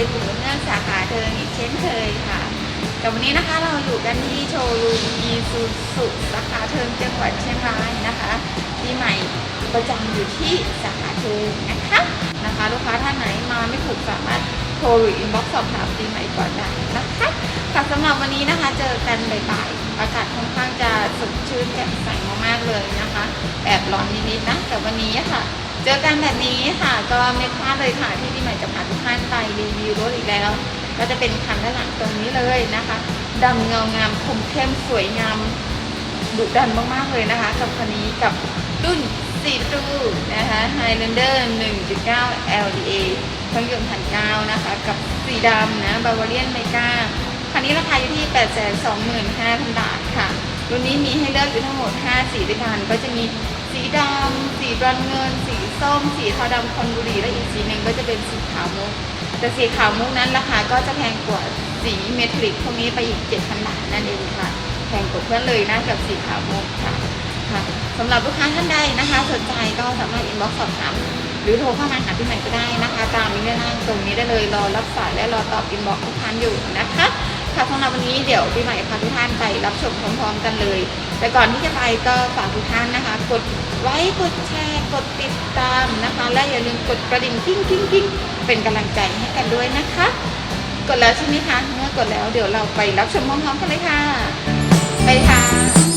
เป็นอยู่เนื่องสาขาเธออีกเช่นเคยค่ะแต่วันนี้นะคะเราอยู่กันที่โชว์รูมอีซูซุสาขาเทิงจังหวัดเชียงรายนะคะที่ใหม่ประจำอยู่ที่สาขาเทิงนะคะนะคะ ลูกค้าท่านไหนมาไม่ถูกสามารถโทรหรืออินบ็อกซ์สอบถามปีใหม่ก่อนได้นะคะค่ะสำหรับวันนี้นะคะเจอกันบ่ายๆอากาศค่อนข้างจะสดชื่นแจ่มใสมากๆเลยนะคะแอบร้อนนิดๆนะแต่วันนี้ เจอกันแบบนี้ค่ะก็ไม่พลาดเลยค่ะ ที่ปีใหม่จะพาทุกท่านไปรีวิวรถอีกแล้ว ก็จะเป็นคันด้านหลังตรงนี้เลยนะคะดำเงางามคมเข้มสวยงามดุดันมากๆเลยนะคะ กับคันนี้กับรุ่นสีตูนะคะ Highlander 1.9 LDA เครื่องยนต์พันเก้านะคะ กับสีดำนะบาวาเรียนเมกาคันนี้ราคาอยู่ที่ 825,000 บาทค่ะ รุ่นนี้มีให้เลือกอยู่ทั้งหมด 5 สีด้วยกัน ก็จะมีสีดำสีบรอนเงิน สี ส้ม สีเทาดำคอนบุรีและอีกสีหนึ่งก็จะเป็นสีขาวมุก แต่สีขาวมุกนั้นราคาก็จะแพงกว่าสีเมทัลลิกพวกนี้ไปอีก 7,000 บาทนั่นเองค่ะ แพงกว่าเพื่อนเลยนะกับสีขาวมุกค่ะค่ะสำหรับลูกค้าท่านใดนะคะ สนใจก็สามารถอินบ็อกซ์สอบถามหรือโทรเข้ามาหาพี่ใหม่ก็ได้นะคะ ตามนี้ได้นล่างตรงนี้ได้เลยรอรับสายและรอตอบอินบ็อกซ์ทุกท่านอยู่นะคะค่ะสำหรับวันนี้เดี๋ยวพี่ใหม่พาทุกท่านไปรับชมพร้อมๆกันเลย แต่ก่อนที่จะไปก็ฝากทุกท่านนะคะ กด ไลค์กดแชร์กดติดตามนะคะ และอย่าลืมกดกระดิ่งกิ้งกิ้งกิ้งเป็นกำลังใจให้กันด้วยนะคะ กดแล้วใช่ไหมคะเมื่อกดแล้วเดี๋ยวเราไปรับชมพร้อมๆกันเลยค่ะ ไปค่ะ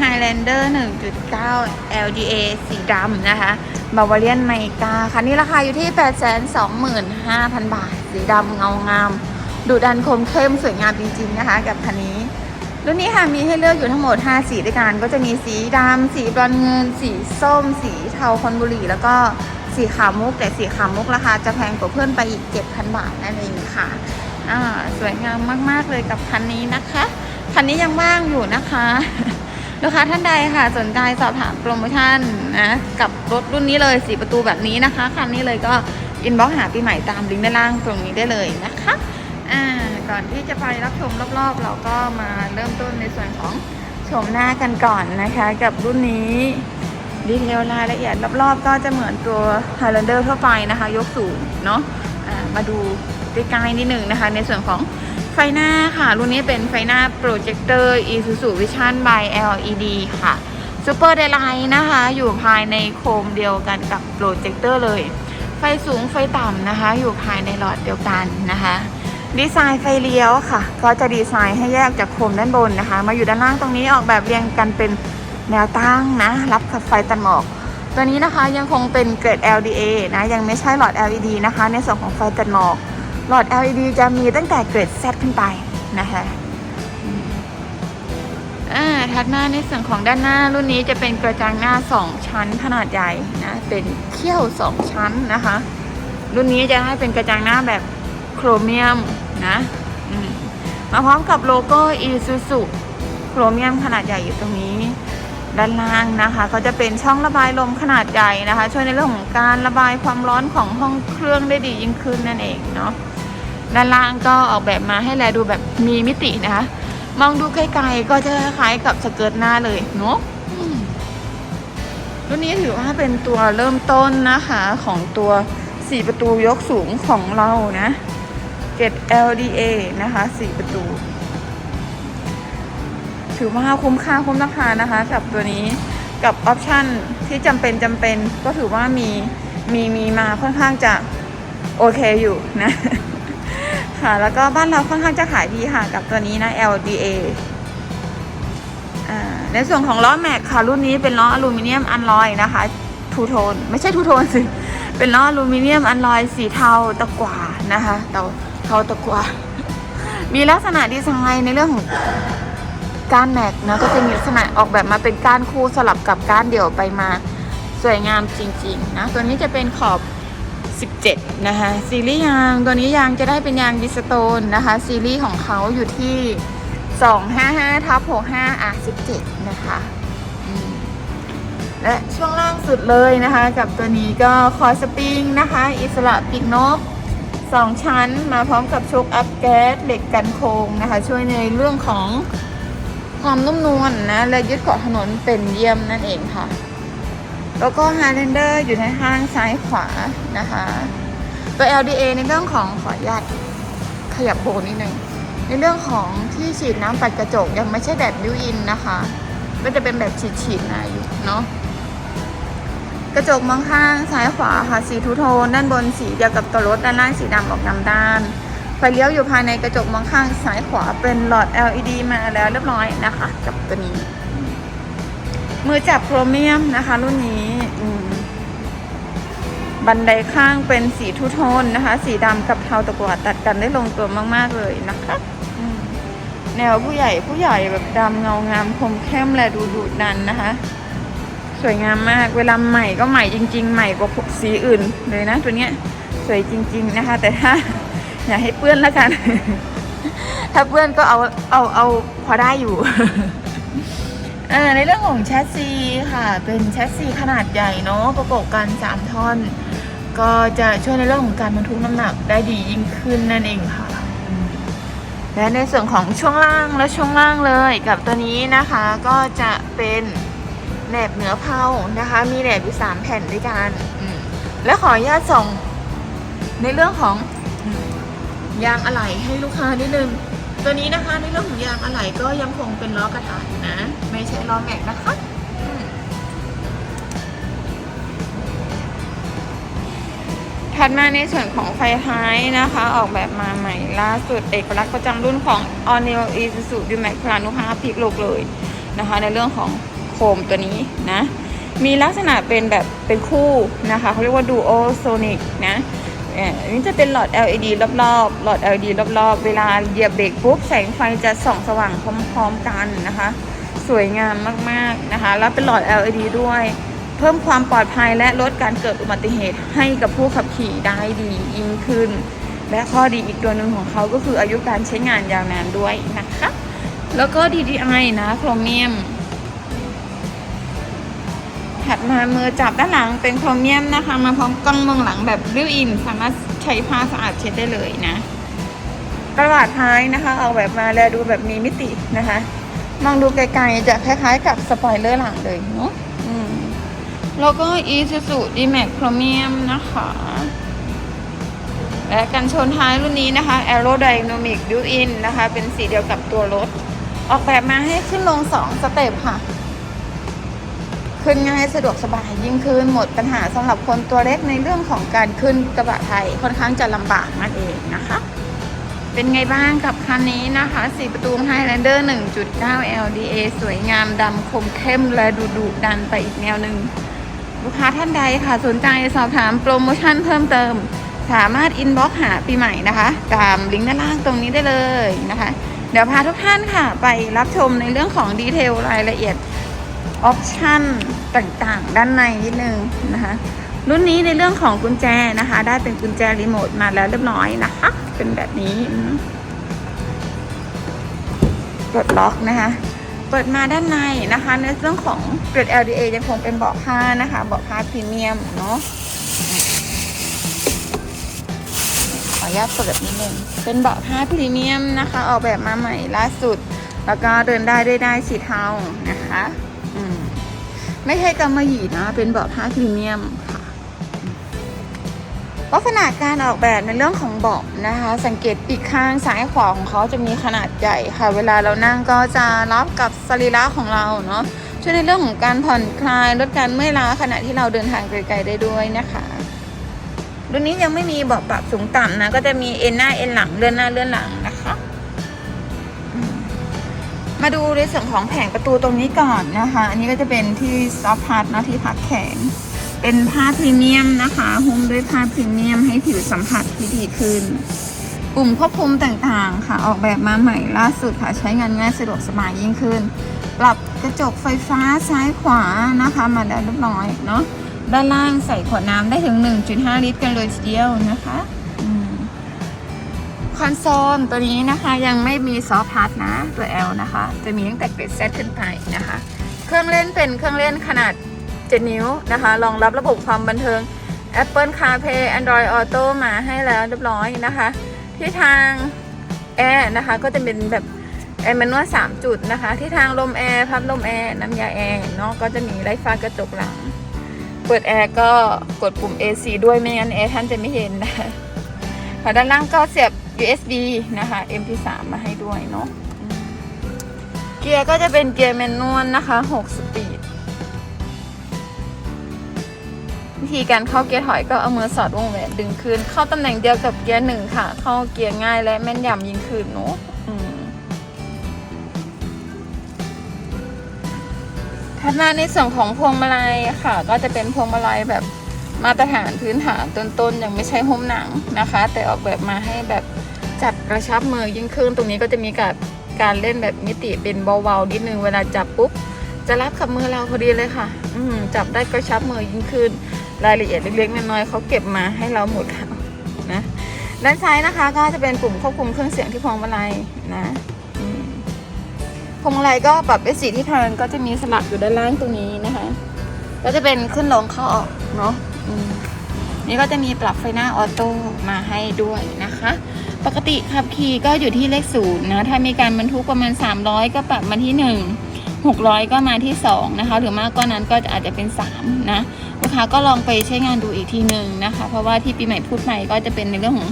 Highlander 1.9 LDA สีดำนะคะบาวาเรียนไมกาคันนี้ราคาอยู่ที่ 825,000 บาท สีดำเงางาม ดูดันคมเข้มสวยงามจริงๆนะคะ กับคันนี้ รุ่นนี้ค่ะมีให้เลือกอยู่ทั้งหมด 5 สีด้วยกัน ก็จะมีสีดำสีบรอนเงิน สีส้ม สีเทาคอนบุรีแล้วก็สีขาวมุก แต่สีขาวมุกราคาจะแพงกว่าเพื่อนไปอีก 7,000 บาทนั่นเองค่ะอ่าสวยงามมากๆเลยกับคันนี้นะคะ คันนี้ยังว่างอยู่นะคะ ลูกค้าท่านใดค่ะ สนใจสอบถามโปรโมชั่นนะกับรถรุ่นนี้เลยสีประตูแบบนี้นะคะคันนี้เลยก็อินบ็อกหาปีใหม่ตามลิงก์ด้านล่างตรงนี้ได้เลยนะคะอ่าก่อนที่จะไปรับชมรอบๆ เราก็มาเริ่มต้นในส่วนของชมหน้ากันก่อนนะคะ กับรุ่นนี้ดีเทลรายละเอียดรอบๆ ก็จะเหมือนตัว Highlander ทั่วไปนะคะ ยกสูงเนาะอ่ามาดูใกล้ๆนิดหนึ่งนะคะ ในส่วนของ ฟหน้าค่ะ รุ่นนี้เป็นไฟหน้าโปรเจคเตอร์ Isuzu Vision by LED ค่ะ Super Daylight นะคะ อยู่ภายในโคมเดียวกันกับโปรเจคเตอร์เลย ไฟสูงไฟต่ำนะคะ อยู่ภายในหลอดเดียวกันนะคะ ดีไซน์ไฟเลี้ยวค่ะ ก็จะดีไซน์ให้แยกจากโคมด้านบนนะคะ มาอยู่ด้านล่างตรงนี้ออกแบบเรียงกันเป็นแนวตั้งนะ รับกับไฟตัดหมอก ตัวนี้นะคะยังคงเป็นเกรด LDA นะ ยังไม่ใช่หลอด LED นะคะ ในส่วนของไฟตัดหมอก หลอด LED จะมีตั้งแต่เกรด Z ขึ้นไปนะคะถัดหน้าในส่วนของด้านหน้ารุ่นนี้จะเป็นกระจังหน้า 2 ชั้นขนาดใหญ่นะเป็นเขี้ยว 2 ชั้นนะคะ รุ่นนี้จะให้เป็นกระจังหน้าแบบโครเมียมนะมมาพร้อมกับโลโก้ Isuzu โครเมียมขนาดใหญ่อยู่ตรงนี้ ด้านล่างนะคะก็จะเป็นช่องระบายลมขนาดใหญ่นะคะ ช่วยในเรื่องของการระบายความร้อนของห้องเครื่องได้ดียิ่งขึ้นนั่นเองเนาะ ด้านล่างก็ออกแบบมาให้แลดูแบบมีมิตินะคะ มองดูไกลๆก็จะคล้ายกับสเกิร์ตหน้าเลยเนาะรุ่นนี้ถือว่าเป็นตัวเริ่มต้นนะคะของตัว 4 ประตูยกสูงของเรานะเกต LDA นะคะ 4 ประตู ถือว่าคุ้มค่าคุ้มราคานะคะกับตัวนี้กับออปชันที่จำเป็นจำเป็นก็ถือว่ามีมีมีมาค่อนข้างจะโอเคอยู่นะ ค่ะ แล้วก็บ้านเราค่อนข้างจะขายดีค่ะ กับตัวนี้นะ LDA ในส่วนของล้อแม็กค่ะ รุ่นนี้เป็นล้ออลูมิเนียมอันลอยนะคะทูโทนไม่ใช่ทูโทนสิ เป็นล้ออลูมิเนียมอันลอยสีเทาตะกวานะคะเทาเทาตะกวามีลักษณะดีไซน์ในเรื่องของก้านแม็กนะก็จะมีลักษณะออกแบบมาเป็นก้านคู่สลับกับก้านเดี่ยวไปมาสวยงามจริง ๆ นะ ตัวนี้จะเป็นขอบ 17 นะคะ ซีรีส์ยางตัวนี้ยางจะได้เป็นยางดิสโตนนะคะ ซีรีส์ของเขาอยู่ที่ 255ทับ65อะ17 นะคะและช่วงล่างสุดเลยนะคะ กับตัวนี้ก็คอสปริงนะคะ อิสระปีกนกสองชั้นมาพร้อมกับโชคอัพแก๊สเหล็กกันโค้งนะคะ ช่วยในเรื่องของความนุ่มนวลนะและยึดเกาะถนนเป็นเยี่ยมนั่นเองค่ะ แล้วก็ Highlander อยู่ในข้างซ้ายขวานะคะ ตัว LDA ในเรื่องของขออนุญาตขยับโบนิดนึง ในเรื่องของที่ฉีดน้ำปัดกระจกยังไม่ใช่แบบบิวอินนะคะ ก็จะเป็นแบบฉีดๆมาอยู่เนาะกระจกมองข้างซ้ายขวาค่ะสีทูโทนด้านบนสีเดียวกับตัวรถด้านล่างสีดำออกนำด้านไฟเลี้ยวอยู่ภายในกระจกมองข้างซ้ายขวาเป็นหลอด LED มาแล้วเรียบร้อยนะคะ กับตัวนี้ มือจับโครเมียมนะคะ รุ่นนี้บันไดข้างเป็นสีทูโทนนะคะ สีดำกับเทาตะกวาตัดกันได้ลงตัวมาก ๆ เลยนะคะแนวผู้ใหญ่ผู้ใหญ่แบบดำเงางามคมเข้มและดูดุดันนะคะ สวยงามมากเวลาใหม่ก็ใหม่จริง ๆ ใหม่กว่าสีอื่นเลยนะ ตัวเนี้ยสวยจริง ๆนะคะ แต่ถ้าอย่าให้เปื้อนแล้วกัน ถ้าเปื้อนก็เอาเอาเอาพอได้อยู่ ออในเรื่องของแชสซีค่ะ เป็นแชสซีขนาดใหญ่เนาะประกอบกัน 3 ท่อน ก็จะช่วยในเรื่องของการบรรทุกน้ำหนักได้ดียิ่งขึ้นนั่นเองค่ะ และในส่วนของช่วงล่างและช่วงล่างเลยกับตัวนี้นะคะก็จะเป็นแหนบเหนือเพานะคะ มีแหนบอยู่สามแผ่นด้วยกันและขออนุญาตส่งในเรื่องของอยางอะไหล่ให้ลูกค้านิดนึง ตัวนี้นะคะในเรื่องของยางอะไหล่ก็ยังคงเป็นล้อกระถางนะ ไม่ใช่ล้อแม็กนะคะถัดมาในส่วนของไฟท้ายนะคะ ออกแบบมาใหม่ล่าสุดเอกลักษณ์ประจำรุ่นของ All New Isuzu D-Max พลานุภาพพลิกโลกเลยนะคะ ในเรื่องของโคมตัวนี้นะ มีลักษณะเป็นแบบเป็นคู่นะคะเขาเรียกว่า Duo Sonic นะ เอ่ออันนี้จะเป็นหลอด LED รอบๆ หลอด LED รอบๆ เวลาเหยียบเบรกปุ๊บแสงไฟจะส่องสว่างพร้อมๆกันนะคะ สวยงามมากๆนะคะ แล้วเป็นหลอด LED ด้วย เพิ่มความปลอดภัยและลดการเกิดอุบัติเหตุให้กับผู้ขับขี่ได้ดียิ่งขึ้น และข้อดีอีกตัวหนึ่งของเขาก็คืออายุการใช้งานยาวนานด้วยนะคะ แล้วก็ DDI นะโครเมียม ถัดมามือจับด้านหลังเป็นโครเมียมนะคะ มาพร้อมกล้องมองหลังแบบริ้วอิน สามารถใช้ผ้าสะอาดเช็ดได้เลยนะกระดาษท้ายนะคะออกแบบมาแล้วดูแบบมีมิตินะคะ มองดูไกลๆจะคล้ายๆกับสปอยเลอร์หลังเลยเนาะแล้วก็ Isuzu D-Max Chromium นะคะ และกันชนท้ายรุ่นนี้นะคะ Aerodynamic Built-in นะคะ เป็นสีเดียวกับตัวรถ ออกแบบมาให้ขึ้นลง 2 สเต็ปค่ะ ขึ้นง่ายสะดวกสบายยิ่งขึ้นหมดปัญหาสำหรับคนตัวเล็กในเรื่องของการขึ้นกระบะไทยค่อนข้างจะลำบากนั่นเองนะคะ เป็นไงบ้างกับคันนี้นะคะ4ประตู Highlander 1.9 LDA สวยงามดำคมเข้มและดูดุดันไปอีกแนวหนึ่งลูกค้าท่านใดค่ะสนใจสอบถามโปรโมชั่นเพิ่มเติม สามารถอินบ็อกหาปีใหม่นะคะ ตามลิงก์ด้านล่างตรงนี้ได้เลยนะคะ เดี๋ยวพาทุกท่านค่ะ ไปรับชมในเรื่องของดีเทลรายละเอียด ออปชันต่างๆ ด้านในนิดนึงนะคะรุ่นนี้ในเรื่องของกุญแจนะคะ ได้เป็นกุญแจรีโมทมาแล้วเรียบร้อยนะคะ เป็นแบบนี้อืมกดล็อกนะคะเปิดมาด้านในนะคะ ในเรื่องของเกรด LDA ยังคงเป็นเบาะผ้านะคะเบาะผ้าพรีเมียมเนาะขออนุญาตเปิดนิดนึงเป็นเบาะผ้าพรีเมียมนะคะ ออกแบบมาใหม่ล่าสุด แล้วก็เดินได้ด้วยได้สีเทานะคะ ไม่ใช่กำมะหยี่นะ เป็นเบาะผ้าพรีเมียมค่ะลักษณะการออกแบบในเรื่องของเบาะนะคะ สังเกตปีกข้างซ้ายขวาของเขาจะมีขนาดใหญ่ค่ะ เวลาเรานั่งก็จะรับกับสรีระของเราเนาะช่วยในเรื่องของการผ่อนคลายลดการเมื่อยล้าขณะที่เราเดินทางไกลๆได้ด้วยนะคะรุ่นนี้ยังไม่มีเบาะปรับสูงต่ำนะก็จะมีเอ็นหน้าเอ็นหลังเลื่อนหน้าเลื่อนหลังนะคะ มาดูในส่วนของแผงประตูตรงนี้ก่อนนะคะ อันนี้ก็จะเป็นที่ซอฟพาร์ทนะที่พักแขน เป็นผ้าพรีเมียมนะคะหุ้มด้วยผ้าพรีเมียมให้ผิวสัมผัสที่ดีขึ้น ปุ่มควบคุมต่างๆค่ะ ออกแบบมาใหม่ล่าสุดค่ะ ใช้งานง่ายสะดวกสบายยิ่งขึ้น ปรับกระจกไฟฟ้าซ้ายขวานะคะ มาแล้เรียบร้อยเนาะ ด้านล่างใส่ขวดน้ำได้ถึง 1.5 ลิตรกันเลยทีเดียวนะคะ คอนโซลตัวนี้นะคะยังไม่มีซอฟต์พาร์ทนะตัว L นะคะ จะมีตั้งแต่เกรด Z ขึ้นไปนะคะ เครื่องเล่นเป็นเครื่องเล่นขนาด 7 นิ้วนะคะรองรับระบบความบันเทิง Apple CarPlay Android Auto มาให้แล้วเรียบร้อยนะคะ ที่ทางแอร์นะคะก็จะเป็นแบบแอร์มนนวลสามจุดนะคะ ที่ทางลมแอร์พัดลมแอร์น้ำยาแอร์เนาะก็จะมีไร้ฟ้ากระจกหลัง เปิดแอร์ก็กดปุ่ม AC ด้วยไม่งั้นแอร์ท่านจะไม่เย็นนะคะด้านล่างก็เสียบ USB นะคะ MP3 มาให้ด้วยเนาะเกียร์ก็จะเป็นเกียร์แมนนวลนะคะ 6 สปีด วิธีการเข้าเกียร์ถอยก็เอามือสอดวงแหวนดึงคืนเข้าตำแหน่งเดียวกับเกียร์หนึ่งค่ะ เข้าเกียร์ง่ายและแม่นยำยิ่งขึ้นเนาะถัดมาในส่วนของพวงมาลัยค่ะ ก็จะเป็นพวงมาลัยแบบมาตรฐานพื้นฐานต้นๆยังไม่ใช่หุ้มหนังนะคะ แต่ออกแบบมาให้แบบ จับกระชับมือยิ่งขึ้นตรงนี้ก็จะมีการการเล่นแบบมิติเป็นเบาๆนิดนึงเวลาจับปุ๊บจะรับกับมือเราพอดีเลยค่ะ อืจับได้กระชับมือยิ่งขึ้น รายละเอียดเล็กๆน้อยๆเขาเก็บมาให้เราหมดแล้วนะด้านซ้ายนะคะก็จะเป็นปุ่มควบคุมเครื่องเสียงที่พวงมาลัยนะพวงมาลัยก็ปรับเป็นสีที่ทางก็จะมีสลักอยู่ด้านล่างตรงนี้นะคะ ก็จะเป็นขึ้นลงเข้าออกเนาะนี่ก็จะมีปรับไฟหน้าออโต้มาให้ด้วยนะคะ ปกติขับขี่ก็อยู่ที่เลขศูนย์นะถ้ามีการบรรทุกประมาณ 300 ก็ปรับมาที่หนึ่ง600 ก็มาที่ 2 นะคะ หรือมากกว่านั้นก็อาจจะเป็น 3 นะลูกค้าก็ลองไปใช้งานดูอีกทีหนึ่งนะคะ เพราะว่าที่ปีใหม่พูดใหม่ก็จะเป็นในเรื่องของ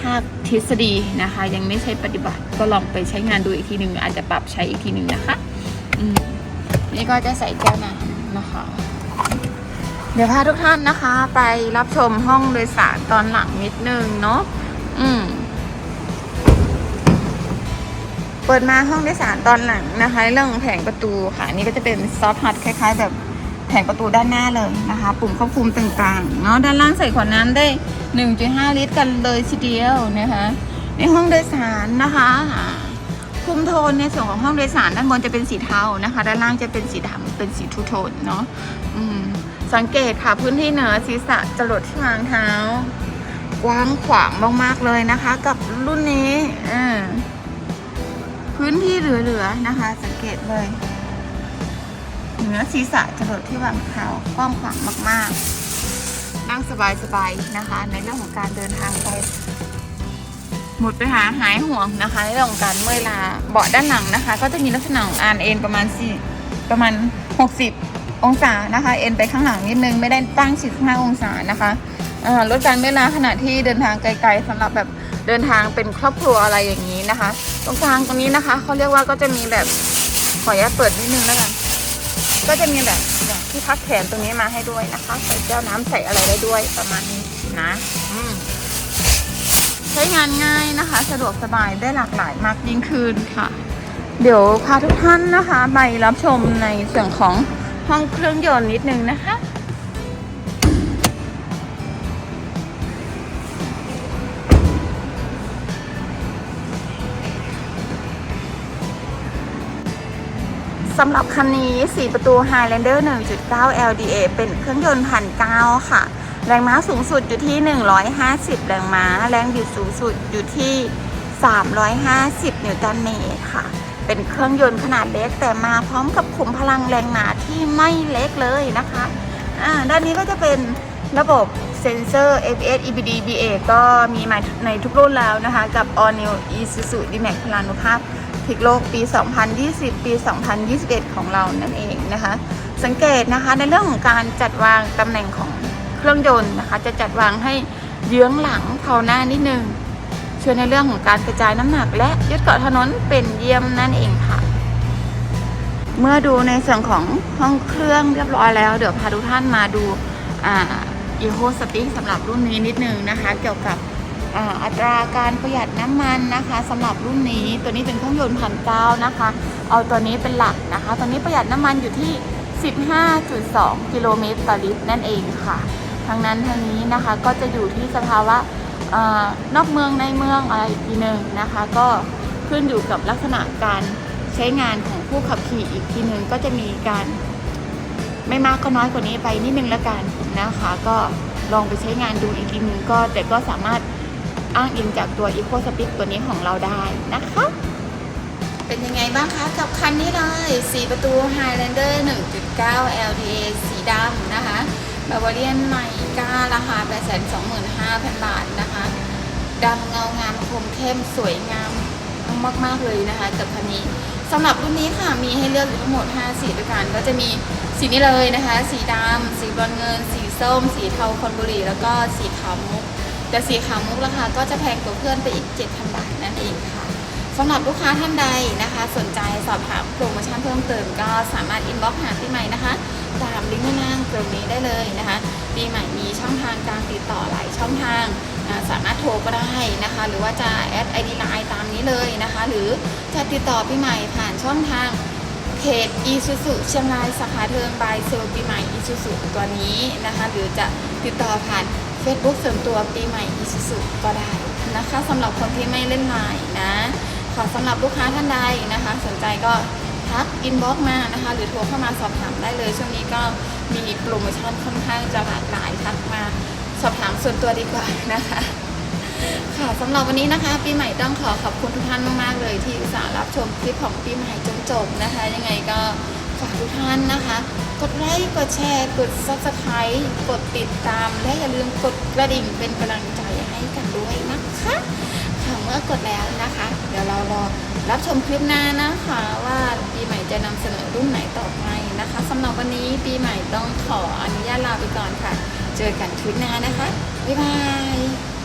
ภาคทฤษฎีนะคะ ยังไม่ใช่ปฏิบัติก็ลองไปใช้งานดูอีกทีหนึ่งอาจจะปรับใช้อีกทีหนึ่งนะคะนี่ก็จะใส่แก้วน้ำนะคะ เดี๋ยวพาทุกท่านนะคะ ไปรับชมห้องโดยสารตอนหลังนิดนึงเนาะอืม เปิดมาห้องโดยสารตอนหลังนะคะ เรื่องแผงประตูค่ะนี่ก็จะเป็นซอฟต์ฮัทคล้าย ๆ แบบแผงประตูด้านหน้าเลยนะคะ ปุ่มควบคุมต่างๆเนาะด้านล่างใส่ขวดน้ำได้ 1.5 ลิตรกันเลยทีเดียวนะคะ ในห้องโดยสารนะคะคุมโทนในส่วนของห้องโดยสารด้านบนจะเป็นสีเทานะคะ ด้านล่างจะเป็นสีดำเป็นสีทูโทนเนาะอืมสังเกตค่ะพื้นที่เหนือศีรษะจรดที่วางเท้า กว้างขวางมากๆเลยนะคะ กับรุ่นนี้อ่า พื้นที่เหลือๆนะคะ สังเกตเลยเหนือศีรษะจะดที่วางเท้ากว้างขวางมาก ๆ นั่งสบายๆนะคะ ในเรื่องของการเดินทางไปหมดไปหาหายห่วงนะคะในเรื่องของการเมื่อยล้าเบาะด้านหลังนะคะ ก็จะมีลักษณะของอานเอ็นประมาณสี่ประมาณ 60 องศานะคะ เอ็นไปข้างหลังนิดนึงไม่ได้ตั้ง45องศานะคะลดการเมื่อยล้าขณะที่เดินทางไกลๆสำหรับแบบ เดินทางเป็นครอบครัวอะไรอย่างนี้นะคะ ตรงกลางตรงนี้นะคะเขาเรียกว่าก็จะมีแบบขออนุญาตเปิดนิดนึงแล้วกัน ก็จะมีแบบที่พักแขนตรงนี้มาให้ด้วยนะคะ ใส่แก้วน้ำใส่อะไรได้ด้วยประมาณนี้นะใช้งานง่ายนะคะ สะดวกสบายได้หลากหลายมากยิ่งขึ้นค่ะ เดี๋ยวพาทุกท่านนะคะไปรับชมในส่วนของห้องเครื่องยนต์นิดนึงนะคะ สำหรับคันนี้ 4 ประตู Highlander 1.9 LDA เป็นเครื่องยนต์พันเค่ะ แรงม้าสูงสุดอยู่ที่ 150 แรงม้า แรงบิดสูงสุดอยู่ที่ 350 นิวตันเมตรค่ะ เป็นเครื่องยนต์ขนาดเล็กแต่มาพร้อมกับขุมพลังแรงม้าที่ไม่เล็กเลยนะคะอ่าด้านนี้ก็จะเป็นระบบเซ็นเซอร์ ABS EBD BA ก็มีมาในทุกรุ่นแล้วนะคะ กับ All New Isuzu D-Max พลานุภาพ พลิกโลกปี 2020 ปี 2021 ของเรานั่นเองนะคะ สังเกตนะคะในเรื่องของการจัดวางตำแหน่งของเครื่องยนต์นะคะ จะจัดวางให้เยื้องหลังเผาหน้านิดนึงช่วยในเรื่องของการกระจายน้ำหนัก และยึดเกาะถนนเป็นเยี่ยมนั่นเองค่ะ เมื่อดูในส่วนของห้องเครื่องเรียบร้อยแล้ว เดี๋ยวพาทุกท่านมาดูอีโคสติ๊กสำหรับรุ่นนี้นิดนึงนะคะ เกี่ยวกับ อัตราการประหยัดน้ำมันนะคะสำหรับรุ่นนี้ตัวนี้เป็นเครื่องยนต์พันเก้านะคะ เอาตัวนี้เป็นหลักนะคะ ตัวนี้ประหยัดน้ำมันอยู่ที่ 15.2 กิโลเมตรต่อลิตรนั่นเองค่ะทางนั้นทางนี้นะคะก็จะอยู่ที่สภาวะอนอกเมืองในเมืองอะไรอีกทีหนึ่งนะคะ ก็ขึ้นอยู่กับลักษณะการใช้งานของผู้ขับขี่อีกทีหนึ่งก็จะมีการไม่มากก็น้อยกว่านี้ไปนิดนึงแล้วกันนะคะ ก็ลองไปใช้งานดูอีกทีนึงก็แต่ก็สามารถ อ้างอิงจากตัว Eco Speak ตัวนี้ของเราได้นะคะ เป็นยังไงบ้างคะ กับคันนี้เลย 4 ประตู Highlander 1.9 LDA สีดำนะคะบาวาเรียนใหม่ก้าราคา 825,000 บาทนะคะดำเงางามคมเข้มสวยงามมากๆเลยนะคะกับคันนี้สำหรับรุ่นนี้ค่ะมีให้เลือกอยู่ทั้งหมด 5 สีด้วยกัน ก็จะมีสีนี้เลยนะคะ สีดำสีบรอนเงิน สีส้ม สีเทาคอนบุรีแล้วก็สีขาวมุก แต่สีขาวมุกราคาก็จะแพงกว่าเพื่อนไปอีก 7,000 บาทนั่นเองค่ะสำหรับลูกค้าท่านใดนะคะ สนใจสอบถามโปรโมชั่นเพิ่มเติมก็สามารถอินบ็อกซ์หาพี่ใหม่นะคะ ตามลิงก์ข้างล่างตรงนี้ได้เลยนะคะปีใหม่มีช่องทางการติดต่อหลายช่องทางสามารถโทรก็ได้นะคะ หรือว่าจะแอดไอดีไลน์ตามนี้เลยนะคะ หรือจะติดต่อพี่ใหม่ผ่านช่องทางเพจอีซูซูเชียงรายสาขาเทิงบายเซลปีใหม่อีซูซูตัวนี้นะคะ หรือจะติดต่อผ่าน Facebook ส่วนตัวปีใหม่อีซูซูก็ได้นะคะสำหรับคนที่ไม่เล่นไลน์นะขอสำหรับลูกค้าท่านใดนะคะ สนใจก็ทักอินบ็อกมานะคะ หรือโทรเข้ามาสอบถามได้เลย ช่วงนี้ก็มีโปรโมชั่นค่อนข้างจะหลากหลายทักมาสอบถามส่วนตัวดีกว่านะคะ ค่ะสำหรับวันนี้นะคะ ปีใหม่ต้องขอขอบคุณทุกท่านมากๆเลย ที่อุตส่าห์รับชมคลิปของปีใหม่จนจบนะคะ ยังไงก็ฝากทุกท่านนะคะ กดไลค์กดแชร์กด subscribe กดติดตาม และอย่าลืมกดกระดิ่งเป็นกำลังใจให้กันด้วยนะคะค่ะเมื่อกดแล้วนะคะ เดี๋ยวเรารอรับชมคลิปหน้านะคะว่าปีใหม่จะนำเสนอรุ่นไหนต่อไปนะคะสำหรับวันนี้ปีใหม่ต้องขออนุญาตลาไปก่อนค่ะ เจอกันคลิปหน้านะคะบ๊ายบาย